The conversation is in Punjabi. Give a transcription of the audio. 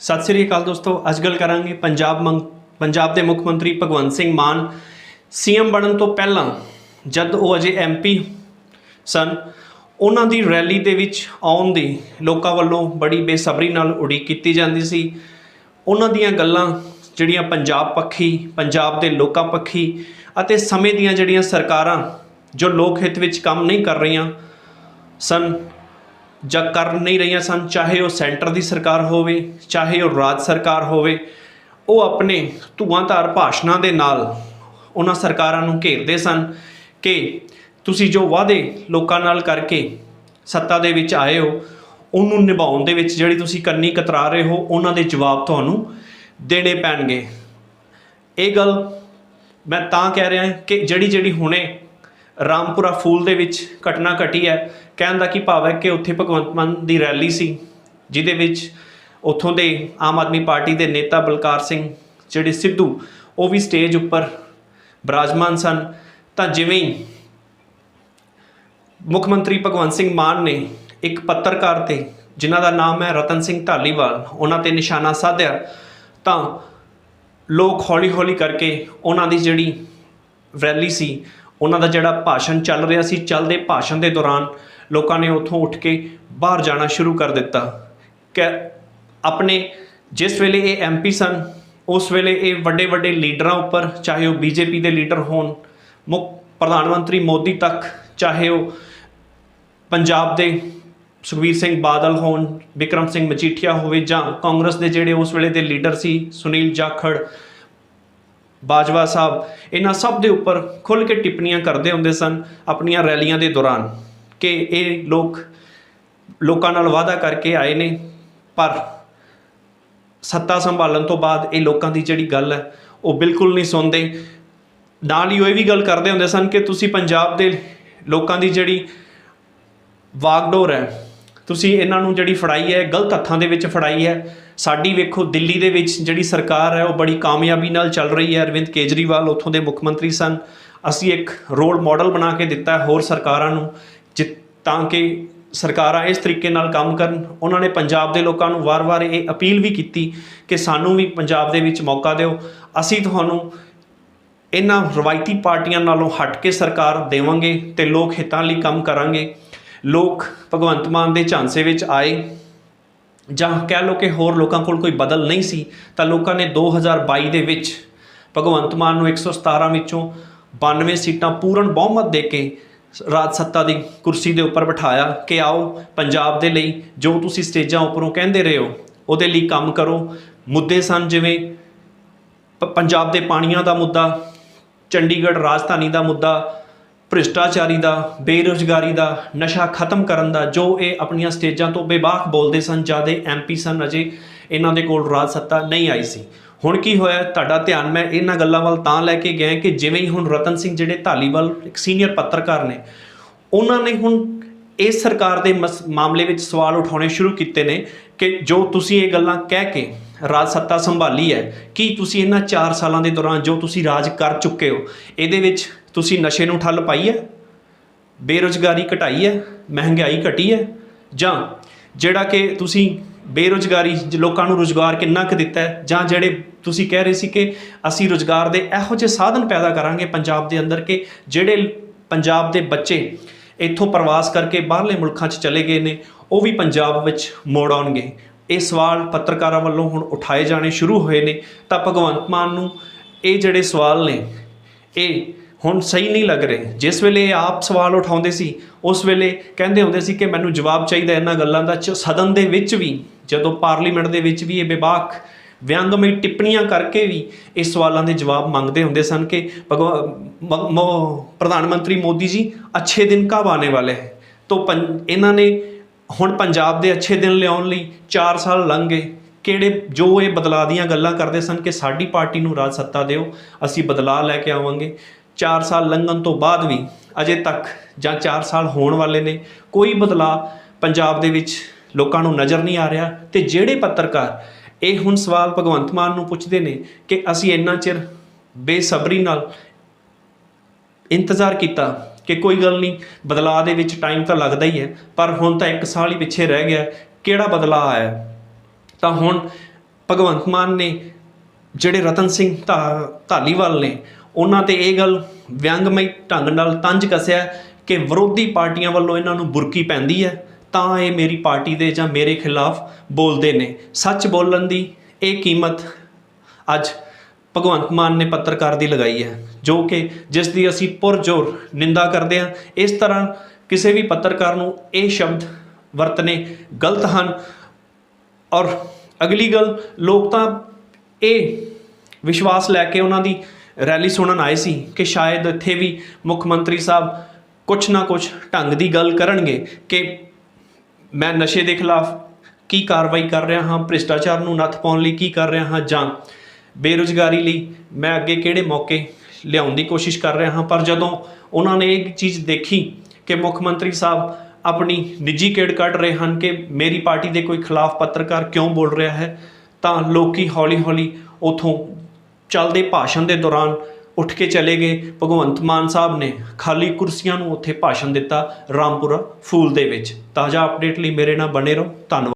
ਸਤਿ ਸ੍ਰੀ ਅਕਾਲ ਦੋਸਤੋ, ਅੱਜ ਗੱਲ ਕਰਾਂਗੇ ਪੰਜਾਬ ਮੰਗ ਪੰਜਾਬ ਦੇ ਮੁੱਖ ਮੰਤਰੀ ਭਗਵੰਤ ਸਿੰਘ ਮਾਨ ਸੀਐਮ ਬਣਨ ਤੋਂ ਪਹਿਲਾਂ, ਜਦ ਉਹ ਅਜੇ ਐਮਪੀ ਸਨ, ਉਹਨਾਂ ਦੀ ਰੈਲੀ ਦੇ ਵਿੱਚ ਆਉਣ ਦੀ ਲੋਕਾਂ ਵੱਲੋਂ ਬੜੀ ਬੇਸਬਰੀ ਨਾਲ ਉਡੀਕ ਕੀਤੀ ਜਾਂਦੀ ਸੀ। ਉਹਨਾਂ ਦੀਆਂ ਗੱਲਾਂ ਜਿਹੜੀਆਂ ਪੰਜਾਬ ਪੱਖੀ, ਪੰਜਾਬ ਦੇ ਲੋਕਾਂ ਪੱਖੀ ਅਤੇ ਸਮੇਂ ਦੀਆਂ ਜਿਹੜੀਆਂ ਸਰਕਾਰਾਂ ਜੋ ਲੋਕ ਹਿੱਤ ਵਿੱਚ ਕੰਮ ਨਹੀਂ ਕਰ ਰਹੀਆਂ ਸਨ ਜਾਂ ਕਰ ਨਹੀਂ ਰਹੀਆਂ ਸਨ, ਚਾਹੇ ਉਹ ਸੈਂਟਰ ਦੀ ਸਰਕਾਰ ਹੋਵੇ, ਚਾਹੇ ਉਹ ਰਾਜ ਸਰਕਾਰ ਹੋਵੇ, ਉਹ ਆਪਣੇ ਧੂਆਂਧਾਰ ਭਾਸ਼ਣਾਂ ਦੇ ਨਾਲ ਉਹਨਾਂ ਸਰਕਾਰਾਂ ਨੂੰ ਘੇਰਦੇ ਸਨ ਕਿ ਤੁਸੀਂ ਜੋ ਵਾਅਦੇ ਲੋਕਾਂ ਨਾਲ ਕਰਕੇ ਸੱਤਾ ਦੇ ਵਿੱਚ ਆਏ ਹੋ, ਉਹਨੂੰ ਨਿਭਾਉਣ ਦੇ ਵਿੱਚ ਜਿਹੜੀ ਤੁਸੀਂ ਕੰਨੀ ਕਤਰਾ ਰਹੇ ਹੋ, ਉਹਨਾਂ ਦੇ ਜਵਾਬ ਤੁਹਾਨੂੰ ਦੇਣੇ ਪੈਣਗੇ। ਇਹ ਗੱਲ ਮੈਂ ਤਾਂ ਕਹਿ ਰਿਹਾ ਕਿ ਜਿਹੜੀ ਜਿਹੜੀ ਹੁਣੇ ਰਾਮਪੁਰਾ ਫੂਲ ਦੇ ਵਿੱਚ ਘਟਨਾ ਘਟੀ ਹੈ। ਕਹਿਣ ਦਾ ਕੀ ਭਾਵ ਹੈ ਕਿ ਉੱਥੇ ਭਗਵੰਤ ਮਾਨ ਦੀ ਰੈਲੀ ਸੀ, ਜਿਹਦੇ ਵਿੱਚ ਉੱਥੋਂ ਦੇ ਆਮ ਆਦਮੀ ਪਾਰਟੀ ਦੇ ਨੇਤਾ ਬਲਕਾਰ ਸਿੰਘ, ਜਿਹੜੇ ਸਿੱਧੂ, ਉਹ ਵੀ ਸਟੇਜ ਉੱਪਰ ਬਰਾਜਮਾਨ ਸਨ। ਤਾਂ ਜਿਵੇਂ ਹੀ ਮੁੱਖ ਮੰਤਰੀ ਭਗਵੰਤ ਸਿੰਘ ਮਾਨ ਨੇ ਇੱਕ ਪੱਤਰਕਾਰ ਤੇ, ਜਿਨ੍ਹਾਂ ਦਾ ਨਾਮ ਹੈ ਰਤਨ ਸਿੰਘ ਢਾਲੀਵਾਲ, ਉਹਨਾਂ ਤੇ ਨਿਸ਼ਾਨਾ ਸਾਧਿਆ, ਤਾਂ ਲੋਕ ਹੌਲੀ-ਹੌਲੀ ਕਰਕੇ ਉਹਨਾਂ ਦੀ ਜਿਹੜੀ ਰੈਲੀ ਸੀ ਉਹਨਾਂ ਦਾ ਜਿਹੜਾ ਭਾਸ਼ਣ ਚੱਲ ਰਿਹਾ ਸੀ, ਚੱਲਦੇ ਭਾਸ਼ਣ ਦੇ ਦੌਰਾਨ ਲੋਕਾਂ ਨੇ ਉੱਥੋਂ ਉੱਠ ਕੇ ਬਾਹਰ ਜਾਣਾ ਸ਼ੁਰੂ ਕਰ ਦਿੱਤਾ। ਕਿ ਆਪਣੇ ਜਿਸ ਵੇਲੇ ਇਹ ਐਮਪੀ ਸਨ, ਉਸ ਵੇਲੇ ਇਹ ਵੱਡੇ ਵੱਡੇ ਲੀਡਰਾਂ ਉੱਪਰ, ਚਾਹੇ ਉਹ ਬੀਜੇਪੀ ਦੇ ਲੀਡਰ ਹੋਣ, ਮੁੱਖ ਪ੍ਰਧਾਨ ਮੰਤਰੀ ਮੋਦੀ ਤੱਕ, ਚਾਹੇ ਉਹ ਪੰਜਾਬ ਦੇ ਸੁਖਬੀਰ ਸਿੰਘ ਬਾਦਲ ਹੋਣ, ਵਿਕਰਮ ਸਿੰਘ ਮਜੀਠੀਆ ਹੋਵੇ ਜਾਂ ਕਾਂਗਰਸ ਦੇ ਜਿਹੜੇ ਉਸ ਵੇਲੇ ਦੇ ਲੀਡਰ ਸੀ, ਸੁਨੀਲ ਜਾਖੜ ਬਾਜਵਾ ਸਾਹਿਬ, ਇਹਨਾਂ ਸਭ ਦੇ ਉੱਪਰ ਖੁੱਲ੍ਹ ਕੇ ਟਿੱਪਣੀਆਂ ਕਰਦੇ ਹੁੰਦੇ ਸਨ ਆਪਣੀਆਂ ਰੈਲੀਆਂ ਦੇ ਦੌਰਾਨ ਕਿ ਇਹ ਲੋਕ ਲੋਕਾਂ ਨਾਲ ਵਾਅਦਾ ਕਰਕੇ ਆਏ ਨੇ, ਪਰ ਸੱਤਾ ਸੰਭਾਲਣ ਤੋਂ ਬਾਅਦ ਇਹ ਲੋਕਾਂ ਦੀ ਜਿਹੜੀ ਗੱਲ ਹੈ, ਉਹ ਬਿਲਕੁਲ ਨਹੀਂ ਸੁਣਦੇ। ਨਾਲ ਹੀ ਉਹ ਇਹ ਵੀ ਗੱਲ ਕਰਦੇ ਹੁੰਦੇ ਸਨ ਕਿ ਤੁਸੀਂ ਪੰਜਾਬ ਦੇ ਲੋਕਾਂ ਦੀ ਜਿਹੜੀ ਵਾਗਡੋਰ ਹੈ ਤੁਸੀਂ ਇਹਨਾਂ ਨੂੰ ਜਿਹੜੀ ਫੜਾਈ ਹੈ, ਗਲਤ ਹੱਥਾਂ ਦੇ ਵਿੱਚ ਫੜਾਈ ਹੈ। ਸਾਡੀ ਵੇਖੋ, ਦਿੱਲੀ ਦੇ ਵਿੱਚ ਜਿਹੜੀ ਸਰਕਾਰ ਹੈ, ਉਹ ਬੜੀ ਕਾਮਯਾਬੀ ਨਾਲ ਚੱਲ ਰਹੀ ਹੈ। ਅਰਵਿੰਦ ਕੇਜਰੀਵਾਲ ਉੱਥੋਂ ਦੇ ਮੁੱਖ ਮੰਤਰੀ ਸਨ। ਅਸੀਂ ਇੱਕ ਰੋਲ ਮਾਡਲ ਬਣਾ ਕੇ ਦਿੱਤਾ ਹੋਰ ਸਰਕਾਰਾਂ ਨੂੰ, ਜਿ- ਤਾਂ ਕਿ ਸਰਕਾਰਾਂ ਇਸ ਤਰੀਕੇ ਨਾਲ ਕੰਮ ਕਰਨ। ਉਹਨਾਂ ਨੇ ਪੰਜਾਬ ਦੇ ਲੋਕਾਂ ਨੂੰ ਵਾਰ-ਵਾਰ ਇਹ ਅਪੀਲ ਵੀ ਕੀਤੀ ਕਿ ਸਾਨੂੰ ਵੀ ਪੰਜਾਬ ਦੇ ਵਿੱਚ ਮੌਕਾ ਦਿਓ। ਅਸੀਂ ਤੁਹਾਨੂੰ ਇਹਨਾਂ ਰਵਾਇਤੀ ਪਾਰਟੀਆਂ ਨਾਲੋਂ ਹਟ ਕੇ ਸਰਕਾਰ ਦੇਵਾਂਗੇ ਤੇ ਲੋਕ ਹਿੱਤਾਂ ਲਈ ਕੰਮ ਕਰਾਂਗੇ। ਲੋਕ ਭਗਵੰਤ ਮਾਨ ਦੇ ਝਾਂਸੇ ਵਿੱਚ ਆਏ ਜਾਂ ਕਹਿ ਲਓ ਕਿ ਹੋਰ ਲੋਕਾਂ ਕੋਲ ਕੋਈ ਬਦਲ ਨਹੀਂ ਸੀ, ਤਾਂ ਲੋਕਾਂ ਨੇ 2022 ਦੇ ਵਿੱਚ ਭਗਵੰਤ ਮਾਨ ਨੂੰ 117 ਵਿੱਚੋਂ 92 ਸੀਟਾਂ ਪੂਰਨ ਬਹੁਮਤ ਦੇ ਕੇ ਰਾਜ ਸੱਤਾ ਦੀ ਕੁਰਸੀ ਦੇ ਉੱਪਰ ਬਿਠਾਇਆ ਕਿ ਆਓ ਪੰਜਾਬ ਦੇ ਲਈ ਜੋ ਤੁਸੀਂ ਸਟੇਜਾਂ ਉੱਪਰੋਂ ਕਹਿੰਦੇ ਰਹੇ ਹੋ, ਉਹਦੇ ਲਈ ਕੰਮ ਕਰੋ। ਮੁੱਦੇ ਸਨ ਜਿਵੇਂ ਪ- ਪੰਜਾਬ ਦੇ ਪਾਣੀਆਂ ਦਾ ਮੁੱਦਾ, ਚੰਡੀਗੜ੍ਹ ਰਾਜਧਾਨੀ ਦਾ ਮੁੱਦਾ ਭ੍ਰਿਸ਼ਟਾਚਾਰੀ ਦਾ, ਬੇਰੁਜ਼ਗਾਰੀ ਦਾ ਨਸ਼ਾ ਖਤਮ ਕਰਨ ਦਾ ਜੋ ਇਹ ਆਪਣੀਆਂ ਸਟੇਜਾਂ ਤੋਂ ਬੇਬਾਕ ਬੋਲਦੇ ਸਨ, ਜਿਆਦੇ ਐਮਪੀ ਸਨ, ਅਜੇ ਇਹਨਾਂ ਦੇ ਕੋਲ ਰਾਜ ਸੱਤਾ ਨਹੀਂ ਆਈ ਸੀ। ਹੁਣ ਕੀ ਹੋਇਆ? ਤੁਹਾਡਾ ਧਿਆਨ ਮੈਂ ਇਹਨਾਂ ਗੱਲਾਂ ਵੱਲ ਤਾਂ ਲੈ ਕੇ ਗਿਆ ਕਿ ਜਿਵੇਂ ਹੀ ਹੁਣ ਰਤਨ ਸਿੰਘ ਜਿਹੜੇ ਧਾਲੀਵਾਲ ਇੱਕ ਸੀਨੀਅਰ ਪੱਤਰਕਾਰ ਨੇ, ਉਹਨਾਂ ਨੇ ਹੁਣ ਇਸ ਸਰਕਾਰ ਦੇ ਮਸ- ਮਾਮਲੇ ਵਿੱਚ ਸਵਾਲ ਉਠਾਉਣੇ ਸ਼ੁਰੂ ਕੀਤੇ ਨੇ ਕਿ ਜੋ ਤੁਸੀਂ ਇਹ ਗੱਲਾਂ ਕਹਿ ਕੇ ਰਾਜ ਸੱਤਾ ਸੰਭਾਲੀ ਹੈ, ਕੀ ਤੁਸੀਂ ਇਹਨਾਂ 4 ਸਾਲਾਂ ਦੇ ਦੌਰਾਨ ਜੋ ਤੁਸੀਂ ਰਾਜ ਕਰ ਚੁੱਕੇ ਹੋ, ਇਹਦੇ ਵਿੱਚ ਤੁਸੀਂ ਨਸ਼ੇ ਨੂੰ ਠੱਲ ਪਾਈ ਹੈ? ਬੇਰੁਜ਼ਗਾਰੀ ਘਟਾਈ ਹੈ? ਮਹਿੰਗਾਈ ਘਟੀ ਹੈ? ਜਾਂ ਜਿਹੜਾ ਕਿ ਤੁਸੀਂ ਬੇਰੁਜ਼ਗਾਰੀ ਲੋਕਾਂ ਨੂੰ ਰੁਜ਼ਗਾਰ ਕਿੰਨਾ ਕੁ ਦਿੱਤਾ ਹੈ? ਜਾਂ ਜਿਹੜੇ ਤੁਸੀਂ ਕਹਿ ਰਹੇ ਸੀ ਕਿ ਅਸੀਂ ਰੁਜ਼ਗਾਰ ਦੇ ਇਹੋ ਜਿਹੇ ਸਾਧਨ ਪੈਦਾ ਕਰਾਂਗੇ ਪੰਜਾਬ ਦੇ ਅੰਦਰ ਕਿ ਜਿਹੜੇ ਪੰਜਾਬ ਦੇ ਬੱਚੇ ਇੱਥੋਂ ਪ੍ਰਵਾਸ ਕਰਕੇ ਬਾਹਰਲੇ ਮੁਲਕਾਂ 'ਚ ਚਲੇ ਗਏ ਨੇ, ਉਹ ਵੀ ਪੰਜਾਬ ਵਿੱਚ ਮੋੜ ਆਉਣਗੇ। ਇਹ ਸਵਾਲ ਪੱਤਰਕਾਰਾਂ ਵੱਲੋਂ ਹੁਣ ਉਠਾਏ ਜਾਣੇ ਸ਼ੁਰੂ ਹੋਏ ਨੇ। ਤਾਂ ਭਗਵੰਤ ਮਾਨ ਨੂੰ ਇਹ ਜਿਹੜੇ ਸਵਾਲ ਨੇ, ਇਹ ਹੁਣ ਸਹੀ ਨਹੀਂ ਲੱਗ ਰਹੇ। ਜਿਸ ਵੇਲੇ ਇਹ ਆਪ ਸਵਾਲ ਉਠਾਉਂਦੇ ਸੀ, ਉਸ ਵੇਲੇ ਕਹਿੰਦੇ ਹੁੰਦੇ ਸੀ ਕਿ ਮੈਨੂੰ ਜਵਾਬ ਚਾਹੀਦਾ ਇਹਨਾਂ ਗੱਲਾਂ ਦਾ, ਚ ਸਦਨ ਦੇ ਵਿੱਚ ਵੀ, ਜਦੋਂ ਪਾਰਲੀਮੈਂਟ ਦੇ ਵਿੱਚ ਵੀ ਇਹ ਬੇਬਾਕ ਵਿਅੰਗਮਈ ਟਿੱਪਣੀਆਂ ਕਰਕੇ ਵੀ ਇਸ ਸਵਾਲਾਂ ਦੇ ਜਵਾਬ ਮੰਗਦੇ ਹੁੰਦੇ ਸਨ ਕਿ ਭਗਵਾ, ਮ- ਪ੍ਰਧਾਨ ਮੰਤਰੀ ਮੋਦੀ ਜੀ, ਅੱਛੇ ਦਿਨ ਕਬ ਆने ਵਾਲੇ ਹੈ? ਤੋਂ ਪੰ- ਇਹਨਾਂ ਨੇ ਹੁਣ ਪੰਜਾਬ ਦੇ ਅੱਛੇ ਦਿਨ ਲਿਆਉਣ ਲਈ 4 ਸਾਲ ਲੰਘ ਗਏ। ਕਿਹੜੇ, ਜੋ ਇਹ ਬਦਲਾਅ ਦੀਆਂ ਗੱਲਾਂ ਕਰਦੇ ਸਨ ਕਿ ਸਾਡੀ ਪਾਰਟੀ ਨੂੰ ਰਾਜ ਸੱਤਾ ਦਿਓ, ਅਸੀਂ ਬਦਲਾਅ ਲੈ ਕੇ ਆਵਾਂਗੇ। 4 ਸਾਲ ਲੰਘਣ ਤੋਂ ਬਾਅਦ ਵੀ ਅਜੇ ਤੱਕ ਜਾਂ 4 ਸਾਲ ਹੋਣ ਵਾਲੇ ਨੇ ਕੋਈ ਬਦਲਾਅ ਪੰਜਾਬ ਦੇ ਵਿੱਚ ਲੋਕਾਂ ਨੂੰ ਨਜ਼ਰ ਨਹੀਂ ਆ ਰਿਹਾ ਤੇ ਜਿਹੜੇ ਪੱਤਰਕਾਰ ਇਹ ਹੁਣ ਸਵਾਲ ਭਗਵੰਤ ਮਾਨ ਨੂੰ ਪੁੱਛਦੇ ਨੇ ਕਿ ਅਸੀਂ ਇੰਨਾ ਚਿਰ ਬੇਸਬਰੀ ਨਾਲ ਇੰਤਜ਼ਾਰ ਕੀਤਾ ਕਿ ਕੋਈ ਗੱਲ ਨਹੀਂ, ਬਦਲਾਅ ਦੇ ਵਿੱਚ ਟਾਈਮ ਤਾਂ ਲੱਗਦਾ ਹੀ ਹੈ, ਪਰ ਹੁਣ ਤਾਂ 1 ਸਾਲ ਹੀ ਪਿੱਛੇ ਰਹਿ ਗਿਆ, ਕਿਹੜਾ ਬਦਲਾਅ ਆਇਆ? ਤਾਂ ਹੁਣ ਭਗਵੰਤ ਮਾਨ ਨੇ ਜਿਹੜੇ ਰਤਨ ਸਿੰਘ ਧਾ- ਧਾਲੀਵਾਲ ਨੇ ਉਹਨਾਂ ਤੇ ਇਹ ਗੱਲ ਵਿਅੰਗਮਈ ਢੰਗ ਨਾਲ ਤੰਜ ਕੱਸਿਆ ਕਿ ਵਿਰੋਧੀ ਪਾਰਟੀਆਂ ਵੱਲੋਂ ਇਹਨਾਂ ਨੂੰ ਬੁਰਕੀ ਪੈਂਦੀ ਹੈ, ਤਾਂ ਇਹ ਮੇਰੀ ਪਾਰਟੀ ਦੇ ਜਾਂ ਮੇਰੇ ਖਿਲਾਫ ਬੋਲਦੇ ਨੇ। ਸੱਚ ਬੋਲਣ ਦੀ ਇਹ ਕੀਮਤ ਅੱਜ ਭਗਵੰਤ ਮਾਨ ਨੇ ਪੱਤਰਕਾਰ ਦੀ ਲਗਾਈ ਹੈ, ਜੋ ਕਿ ਜਿਸ ਦੀ ਅਸੀਂ ਪੁਰਜੋਰ ਨਿੰਦਾ ਕਰਦੇ ਹਾਂ। ਇਸ ਤਰ੍ਹਾਂ ਕਿਸੇ ਵੀ ਪੱਤਰਕਾਰ ਨੂੰ ਇਹ ਸ਼ਬਦ ਵਰਤਨੇ ਗਲਤ ਹਨ। ਔਰ ਅਗਲੀ ਗੱਲ, ਲੋਕ ਤਾਂ ਇਹ ਵਿਸ਼ਵਾਸ ਲੈ ਕੇ ਉਹਨਾਂ ਦੀ ਰੈਲੀ ਸੁਣਨ ਆਏ ਸੀ ਕਿ ਸ਼ਾਇਦ ਇੱਥੇ ਵੀ ਮੁੱਖ ਮੰਤਰੀ ਸਾਹਿਬ ਕੁਝ ਨਾ ਕੁਝ ਢੰਗ ਦੀ ਗੱਲ ਕਰਨਗੇ ਕਿ ਮੈਂ ਨਸ਼ੇ ਦੇ ਖਿਲਾਫ ਕੀ ਕਾਰਵਾਈ ਕਰ ਰਿਹਾ ਹਾਂ, ਭ੍ਰਿਸ਼ਟਾਚਾਰ ਨੂੰ ਨੱਥ ਪਾਉਣ ਲਈ ਕੀ ਕਰ ਰਿਹਾ ਹਾਂ ਜਾਂ ਬੇਰੁਜ਼ਗਾਰੀ ਲਈ ਮੈਂ ਅੱਗੇ ਕਿਹੜੇ ਮੌਕੇ ਲਿਆਉਣ ਦੀ ਕੋਸ਼ਿਸ਼ ਕਰ ਰਿਹਾ ਹਾਂ। ਪਰ ਜਦੋਂ ਉਹਨਾਂ ਨੇ ਇਹ ਚੀਜ਼ ਦੇਖੀ ਕਿ ਮੁੱਖ ਮੰਤਰੀ ਸਾਹਿਬ ਆਪਣੀ ਨਿੱਜੀ ਕਿਹੜ ਕੱਢ ਰਹੇ ਹਨ ਕਿ ਮੇਰੀ ਪਾਰਟੀ ਦੇ ਕੋਈ ਖਿਲਾਫ ਪੱਤਰਕਾਰ ਕਿਉਂ ਬੋਲ ਰਿਹਾ ਹੈ, ਤਾਂ ਲੋਕੀ ਹੌਲੀ-ਹੌਲੀ ਉਥੋਂ ਚੱਲਦੇ ਭਾਸ਼ਣ ਦੇ ਦੌਰਾਨ ਉੱਠ ਕੇ ਚਲੇ ਗਏ। ਭਗਵੰਤ ਮਾਨ ਸਾਹਿਬ ਨੇ ਖਾਲੀ ਕੁਰਸੀਆਂ ਨੂੰ ਉੱਥੇ ਭਾਸ਼ਣ ਦਿੱਤਾ ਰਾਮਪੁਰਾ ਫੂਲ ਦੇ ਵਿੱਚ। ਤਾਜ਼ਾ ਅਪਡੇਟ ਲਈ ਮੇਰੇ ਨਾਲ ਬਣੇ ਰਹੋ। ਧੰਨਵਾਦ।